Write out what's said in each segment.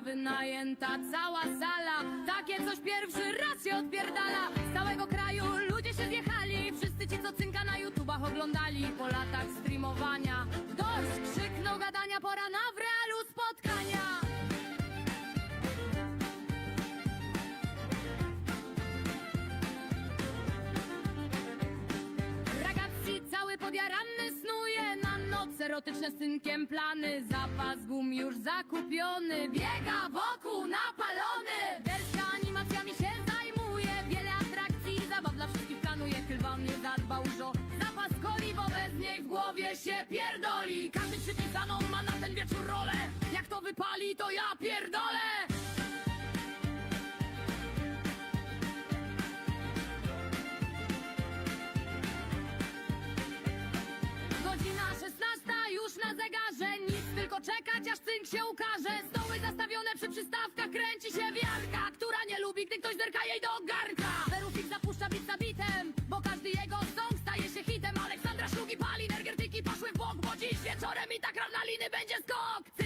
wynajęta cała sala. Takie coś pierwszy raz się odpierdala. Z całego kraju ludzie się zjechali. Wszyscy ci, co cynka na YouTubach oglądali. Po latach streamowania dość krzyknął gadania, pora na w realu spotkania. Erotyczne z synkiem plany. Zapas gum już zakupiony. Biega wokół napalony. Wielka animacjami się zajmuje. Wiele atrakcji, zabaw dla wszystkich planuje. Chyba nie zadbał żo Zapas coli, bo bez niej w głowie się pierdoli. Każdy przypisaną ma na ten wieczór rolę. Jak to wypali, to ja pierdolę czekać aż cynk się ukaże. Stoły zastawione przy przystawkach Kręci się wiarka, która nie lubi Gdy ktoś zerka jej do garnka Werufik zapuszcza bit za bitem Bo każdy jego song staje się hitem. Aleksandra szlugi pali, energetyki poszły w bok Bo dziś wieczorem i tak liny będzie skok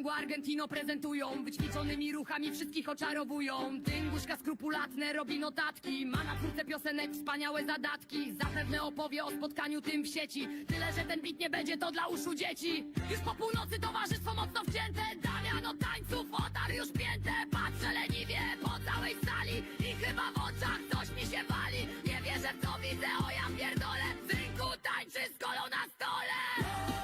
tango Argentino prezentują Wyćwiczonymi ruchami wszystkich oczarowują. Tynguszka skrupulatne robi notatki Ma na twórcę piosenek wspaniałe zadatki. Zapewne opowie o spotkaniu tym w sieci. Tyle, że ten bit nie będzie to dla uszu dzieci. Już po północy towarzystwo mocno wcięte Damian od tańców, otar już pięte. Patrzę leniwie po całej sali I chyba w oczach coś mi się wali. Nie wierzę w co widzę, o ja pierdolę. W rynku tańczy z kolą na stole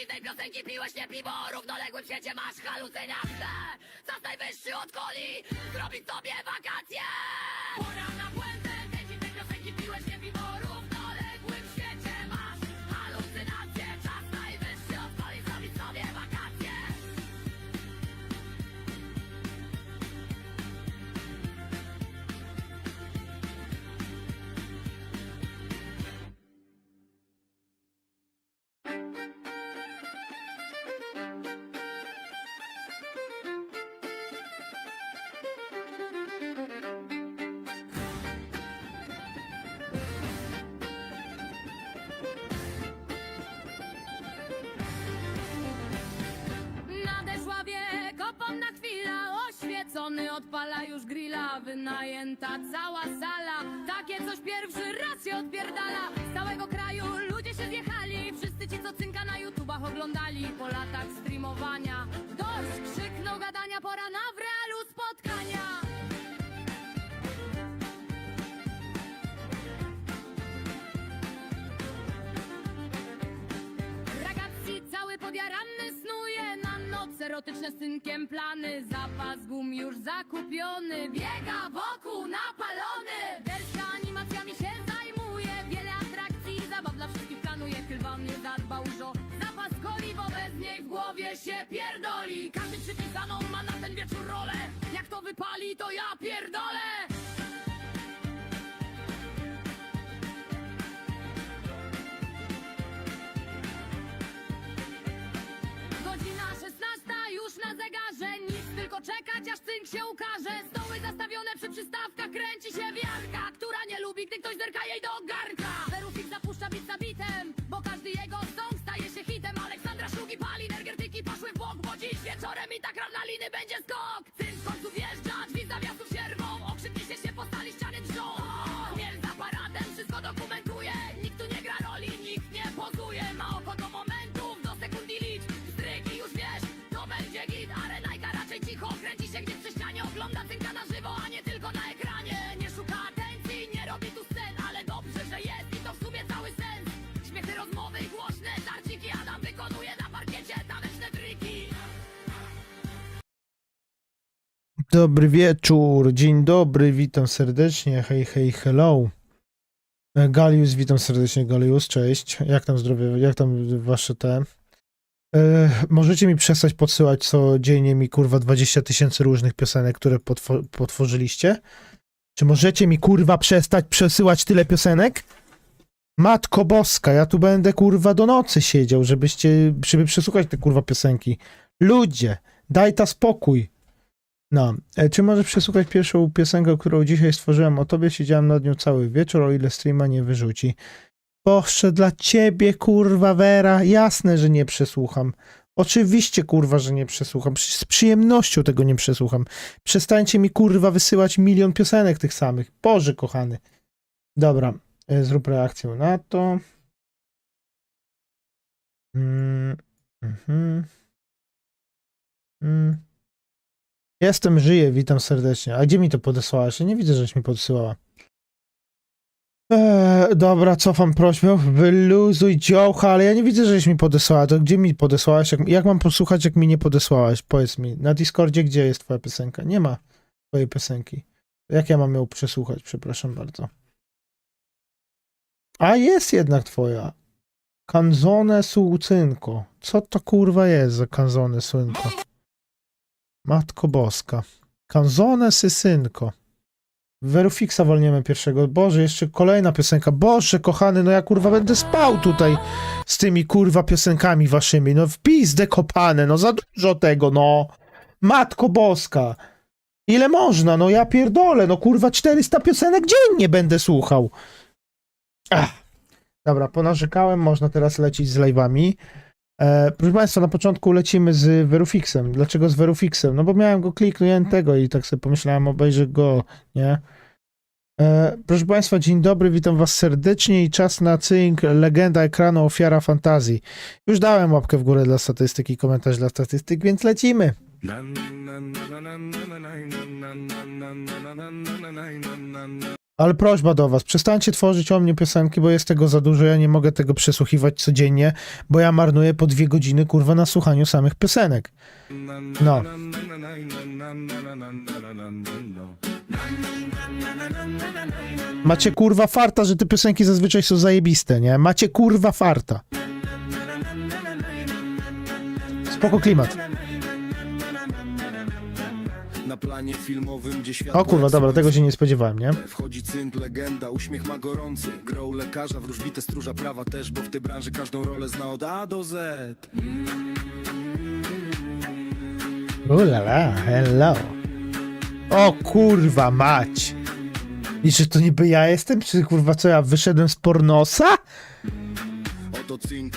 dziwnej piosenki Piłeś nie piwo, równoległym świecie masz halucynacje Czas najwyższy od coli, zrobić sobie wakacje. Pora na puentę Wynajęta cała sala. Takie coś pierwszy raz się odpierdala. Z całego kraju ludzie się zjechali. Wszyscy ci, co cynka na YouTubach oglądali. Po latach streamowania Dość krzyknął gadania Pora na w realu spotkania. Ragazzi cały podjarany erotyczne z synkiem plany. Zapas gum już zakupiony. Biega wokół napalony. Wielka animacjami się zajmuje. Wiele atrakcji, zabaw dla wszystkich planuje. Chyba nie zadbał żo Zapas coli, bo bez niej w głowie się pierdoli. Każdy przypisaną ma na ten wieczór rolę. Jak to wypali, to ja pierdolę czekać aż cynk się ukaże. Stoły zastawione przy przystawkach. Kręci się wiarka, która nie lubi Gdy ktoś zerka jej do garnka. Werufik zapuszcza bit za bitem Bo każdy jego song staje się hitem. Aleksandra szlugi pali, energetyki poszły w bok Bo dziś wieczorem i tak liny będzie skok. Cynk w końcu wjeżdża, Dobry wieczór, dzień dobry, witam serdecznie, hej, hej, hello. E, Galius, witam serdecznie, Galius, cześć. Jak tam zdrowie, jak tam wasze te... E, możecie mi przestać podsyłać codziennie mi, kurwa, 20 tysięcy różnych piosenek, które potwo- potworzyliście? Czy możecie mi, kurwa, przestać przesyłać tyle piosenek? Matko Boska, ja tu będę, kurwa, do nocy siedział, żebyście, żeby przesłuchać te, kurwa, piosenki. Ludzie, daj ta spokój. No, e, czy możesz przesłuchać pierwszą piosenkę, którą dzisiaj stworzyłem o tobie? Siedziałem nad nią cały wieczór, o ile streama nie wyrzuci. Boże, dla ciebie, kurwa, Vera, jasne, że nie przesłucham. Oczywiście, kurwa, że nie przesłucham. Z przyjemnością tego nie przesłucham. Przestańcie mi, kurwa, wysyłać milion piosenek tych samych. Boże, kochany. Dobra, e, zrób reakcję na to. Mm, mhm. Mm. Jestem, żyję, witam serdecznie. A gdzie mi to podesłałaś? Ja nie widzę, żeś mi podsyłała. Eee, dobra, cofam prośbę. Wyluzuj dziołcha, ale ja nie widzę, żeś mi podesłała. To gdzie mi podesłałaś? Jak, jak mam posłuchać, jak mi nie podesłałaś? Powiedz mi. Na Discordzie gdzie jest twoja piosenka? Nie ma twojej piosenki. Jak ja mam ją przesłuchać? Przepraszam bardzo. A jest jednak twoja. Kanzone sułcynko. Co to kurwa jest za kanzone słynko? Matko Boska. Kanzone Sysynko. Werufixa walniemy pierwszego. Boże, jeszcze kolejna piosenka. Boże, kochany, no ja kurwa będę spał tutaj z tymi kurwa piosenkami waszymi. No w pizdę kopane, no za dużo tego, no. Matko Boska. Ile można? No ja pierdolę, no kurwa 400 piosenek dziennie będę słuchał. Ach. Dobra, ponarzekałem, można teraz lecieć z live'ami. E, proszę Państwa, na początku lecimy z Verufixem. Dlaczego z Verufixem? No bo miałem go klikniętego i tak sobie pomyślałem, obejrzę go, nie? E, proszę Państwa, dzień dobry, witam Was serdecznie i czas na cynk Legenda ekranu Ofiara Fantazji. Już dałem łapkę w górę dla statystyki, komentarz dla statystyk, więc lecimy. Ale prośba do was, przestańcie tworzyć o mnie piosenki, bo jest tego za dużo, ja nie mogę tego przesłuchiwać codziennie, bo ja marnuję po dwie godziny, kurwa, na słuchaniu samych piosenek. No. Macie kurwa farta, że te piosenki zazwyczaj są zajebiste, nie? Macie kurwa farta. Spoko klimat. Planie filmowym, gdzie świat O kurwa, dobra, tego się nie spodziewałem, nie? Wchodzi cynk, legenda, uśmiech ma gorący Grą lekarza, wróżbite stróża prawa też Bo w tej branży każdą rolę zna od A do Z Ulala, hello. O kurwa mać. I czy to niby ja jestem? Czy kurwa co ja wyszedłem z pornosa? Oto cynk,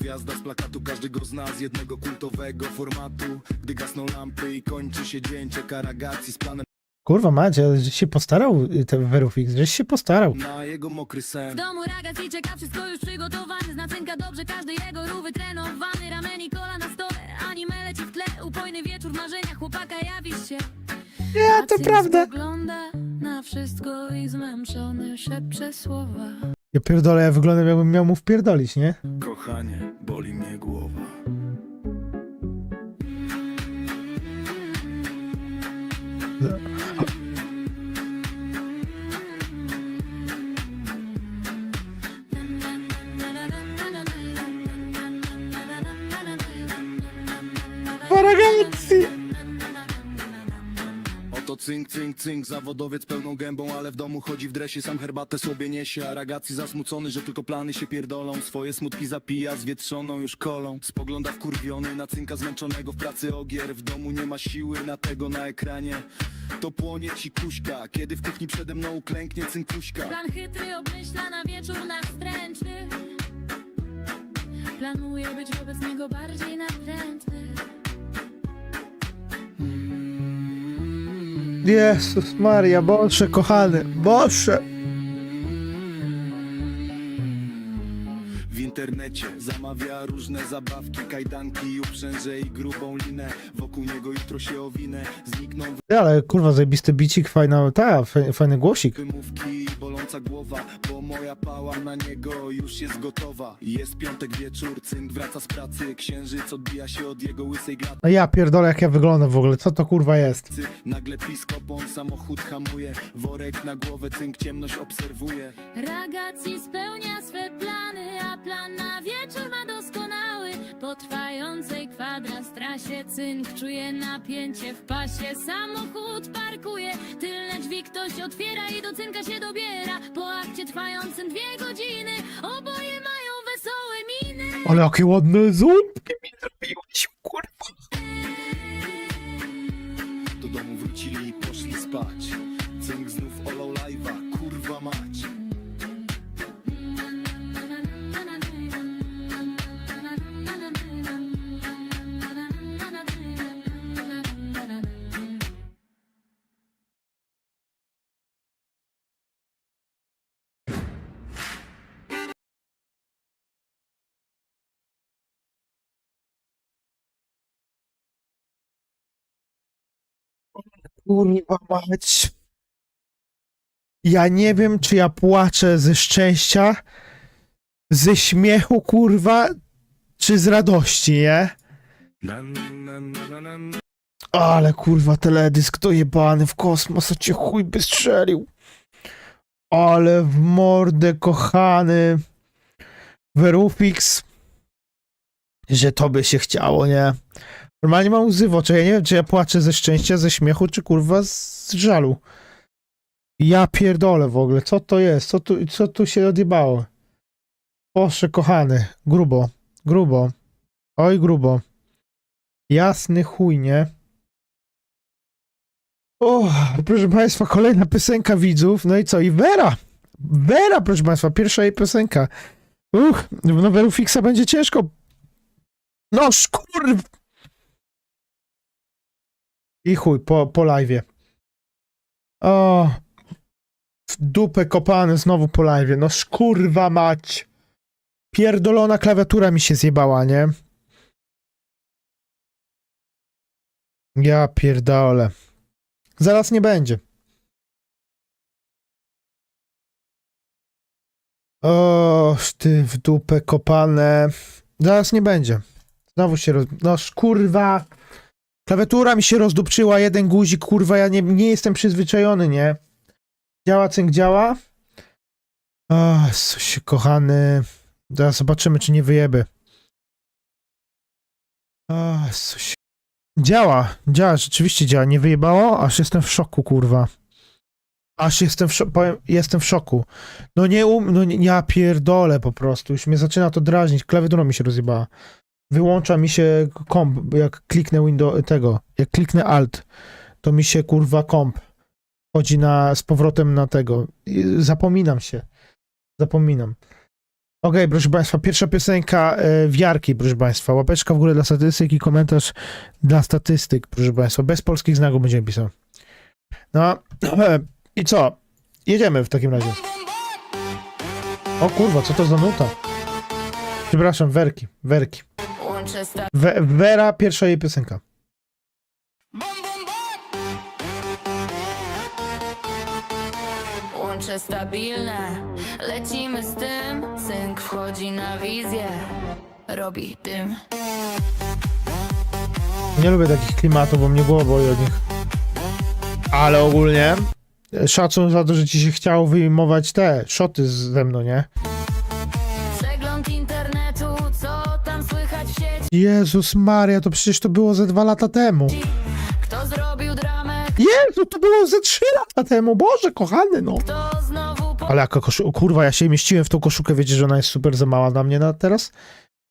Gwiazda z plakatu, każdy go zna Z jednego kultowego formatu. Gdy gasną lampy i kończy się dzień Czeka ragacji z planem Kurwa mać, ale żeś się postarał, ten Verufix, żeś się postarał. na jego mokry W sen domu ragaz i czeka wszystko już przygotowane Znacynka dobrze, każdy jego ruch wytrenowany. Ramen i kola na stole, anime leci w tle. Upojny wieczór, marzenia chłopaka jawi się. Ja, to prawda. spogląda na wszystko i zmęczony szepcze słowa Ja pierdolę, ja wyglądam jakbym miał mu wpierdolić, nie? Kochanie, boli mnie głowa Ragazzi! Oto cynk, cynk, cynk, zawodowiec pełną gębą, ale w domu chodzi w dresie, sam herbatę sobie niesie, a ragacji zasmucony, że tylko plany się pierdolą, swoje smutki zapija zwietrzoną już kolą. Spogląda wkurwiony na cynka zmęczonego w pracy ogier, w domu nie ma siły na tego na ekranie. To płonie ci kuśka, kiedy w kuchni przede mną uklęknie cynkuśka. Plan chytry obmyśla na wieczór nastręczny Planuję być wobec niego bardziej natrętny Jezus Maria, Boże, kochany, Boże! W internecie zamawia różne zabawki, kajdanki, uprzęże i grubą linę. Wokół niego jutro się owinę, znikną Ale kurwa, zajebisty bicik, fajna, ta, fa- fajny głosik. wymówki, wraca głowa Bo moja pała na niego już jest gotowa. Jest piątek wieczór, cynk wraca z pracy. Księżyc odbija się od jego łysej glaty. No ja pierdolę jak ja wyglądam w ogóle, co to kurwa jest? Nagle piskopon, samochód hamuje. Worek na głowę, cynk ciemność obserwuje. Ragacji spełnia swe plany, a plan na wieczór. Po trwającej kwadrans trasie cynk czuje napięcie w pasie. Samochód parkuje, tylne drzwi ktoś otwiera i do cynka się dobiera. Po akcie trwającym dwie godziny, oboje mają wesołe miny. Ale jakie ładne ząbki mi zrobiłeś, kurwa. Do domu wrócili i poszli spać Cynk znów olał live'a, Kurwa mać. Ja nie wiem, czy ja płaczę ze szczęścia, ze śmiechu, kurwa, czy z radości, nie? Ale kurwa, teledysk to jebany w kosmos, a cię chuj by strzelił. Ale w mordę, kochany. Werufix. Że to by się chciało, nie? Normalnie mam łzy w. Ja nie wiem, czy ja płaczę ze szczęścia, ze śmiechu, czy kurwa z żalu. Ja pierdolę w ogóle. Co to jest? Co tu, co tu się odjebało? Boże, kochany. Grubo. Grubo. Oj, grubo. Jasny chuj, nie? O, proszę Państwa, kolejna piosenka widzów. No i co? I Vera. Vera, proszę Państwa, pierwsza jej piosenka. Uch, w nowelu Fixa będzie ciężko. No szkurw. I chuj, po, po live'ie. O, w dupę kopany znowu po live'ie. No szkurwa mać. Pierdolona klawiatura mi się zjebała, nie? Ja pierdolę. Zaraz nie będzie. O, ty w dupę kopane. Zaraz nie będzie. Znowu się roz... No kurwa. Klawiatura mi się rozdupczyła, jeden guzik, kurwa, ja nie, nie jestem przyzwyczajony, nie? Działa, cynk działa. O, się kochany. Zaraz zobaczymy, czy nie wyjeby. O, się... Działa, działa, rzeczywiście działa. Nie wyjebało? Aż jestem w szoku, kurwa. Aż jestem w, powiem, jestem w szoku. No nie um, no nie, ja pierdolę po prostu. Już mnie zaczyna to drażnić. Klawiatura mi się rozjebała. Wyłącza mi się komp, jak kliknę Windows tego, jak kliknę Alt, to mi się kurwa komp chodzi na, z powrotem na tego. Zapominam się. Zapominam. Okej, proszę Państwa, pierwsza piosenka e, wiarki, proszę Państwa. Łapeczka w górę dla statystyk i komentarz dla statystyk, proszę Państwa. Bez polskich znaków będziemy pisał. No, i co? Jedziemy w takim razie. O kurwa, co to za nuta? Przepraszam, werki, werki. Łączę We, Wera, pierwsza jej piosenka. Łącze stabilne, lecimy z tym. Cynk wchodzi na wizję, robi dym. Nie lubię takich klimatów, bo mnie głowa boli od nich. Ale ogólnie? Szacun za to, że ci się chciało wyjmować te szoty ze mną, nie? Jezus Maria, to przecież to było ze dwa lata temu. Kto zrobił dramę, Jezu, to było ze trzy lata temu, Boże kochany, no. kto znowu Ale jaka koszu... Kurwa, ja się mieściłem w tą koszulkę, wiecie, że ona jest super za mała na mnie na teraz?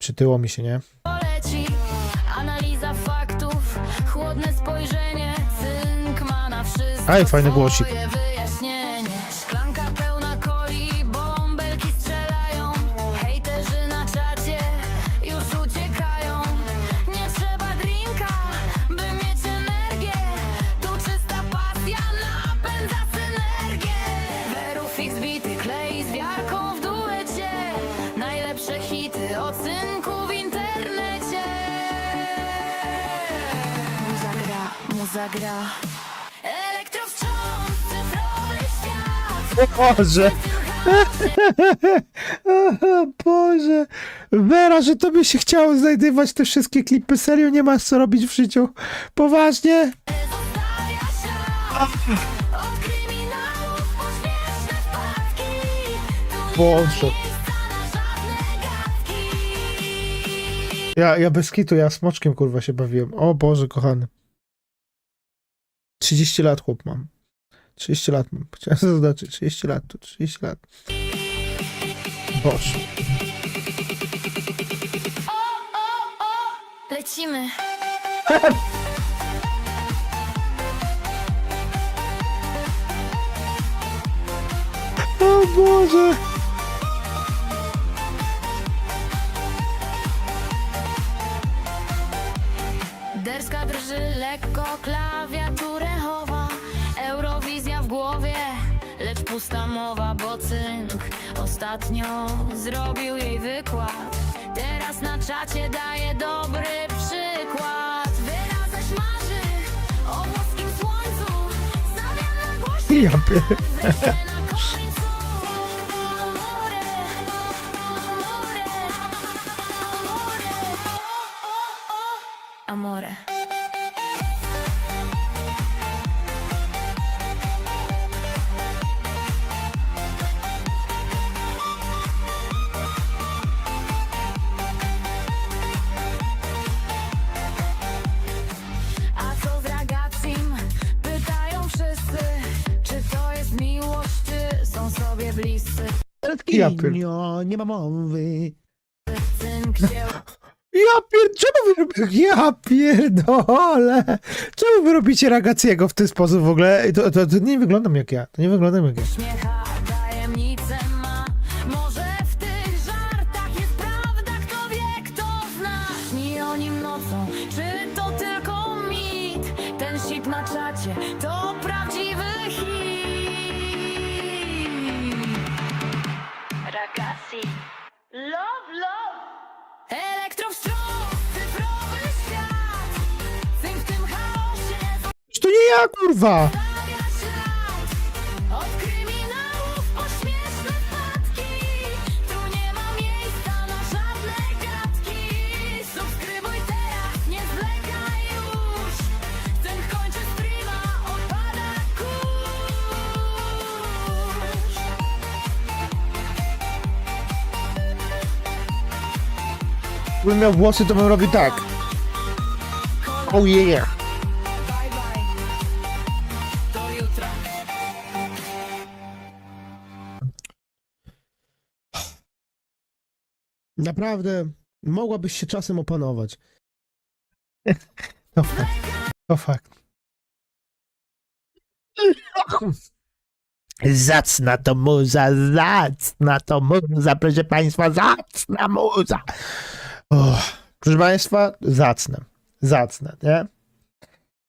Przytyło mi się, nie? poleci Analiza faktów, chłodne spojrzenie Cynk ma na wszystko Aj, fajny głosik. swoje gra, Elektrowstrząs, cyfrowy świat Boże. Boże. Vera, że tobie się chciało znajdywać te wszystkie klipy. Serio nie masz co robić w życiu. Poważnie? Zostawia się od kryminałów po śmieszne wpadki. Tu nie ma Boże. miejsca na żadne gadki. Ja, ja bez kitu, ja smoczkiem kurwa się bawiłem. O Boże, kochany. 30 lat chłop mam. 30 lat mam. Chciałem zaznaczyć, 30 lat to 30 lat. Boże. Lecimy. O Boże. Derska drży lekko, klawiaturę pusta mowa Bo cynk. Ostatnio zrobił jej wykład. Teraz na czacie daje dobry przykład. Wyra zaś marzy o włoskim słońcu. Stawia na głośnik Ja końcu Amore, bliscy Ja pier... Kinio, nie ma mowy. Ja pier... Czemu wy robicie... Ja pierdolę. Czemu wy robicie Ragaciego w ten sposób w ogóle? To, to, to nie wyglądam jak ja. To nie wyglądam jak ja. uśmiecha, odpada kurz Gdybym miał włosy, to bym robił tak. Oh yeah. Naprawdę, mogłabyś się czasem opanować. To fakt. To fakt. Zacna to muza, zacna to muza, proszę państwa, zacna muza. Oh, proszę państwa, zacne, zacne, nie?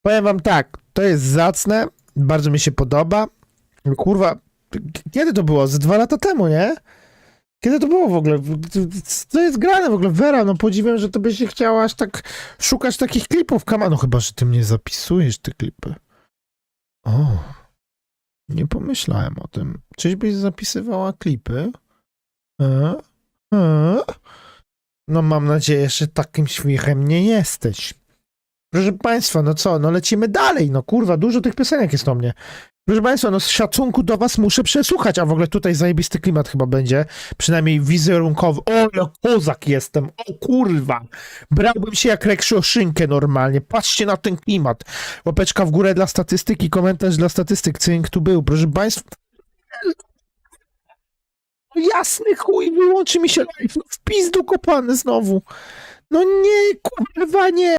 Powiem wam tak, to jest zacne, bardzo mi się podoba. Kurwa, kiedy to było? Z dwa lata temu, nie? Kiedy to było w ogóle? Co jest grane w ogóle? Vera, no podziwiam, że to by się chciała aż tak szukać takich klipów. Kama, no chyba, że ty mnie zapisujesz te klipy. O, nie pomyślałem o tym. Czyżbyś zapisywała klipy? E? E? No mam nadzieję, że takim śmiechem nie jesteś. Proszę Państwa, no co, no lecimy dalej, no kurwa, dużo tych piosenek jest o mnie. Proszę Państwa, no z szacunku do Was muszę przesłuchać, a w ogóle tutaj zajebisty klimat chyba będzie, przynajmniej wizerunkowy. O, ale kozak jestem, o kurwa. Brałbym się jak rekszoszynkę normalnie, patrzcie na ten klimat. Łapeczka w górę dla statystyki, komentarz dla statystyk, cynk tu był, proszę Państwa. No Jasny chuj, wyłączy mi się live, no w pizdu kopany znowu. No nie, kurwa nie.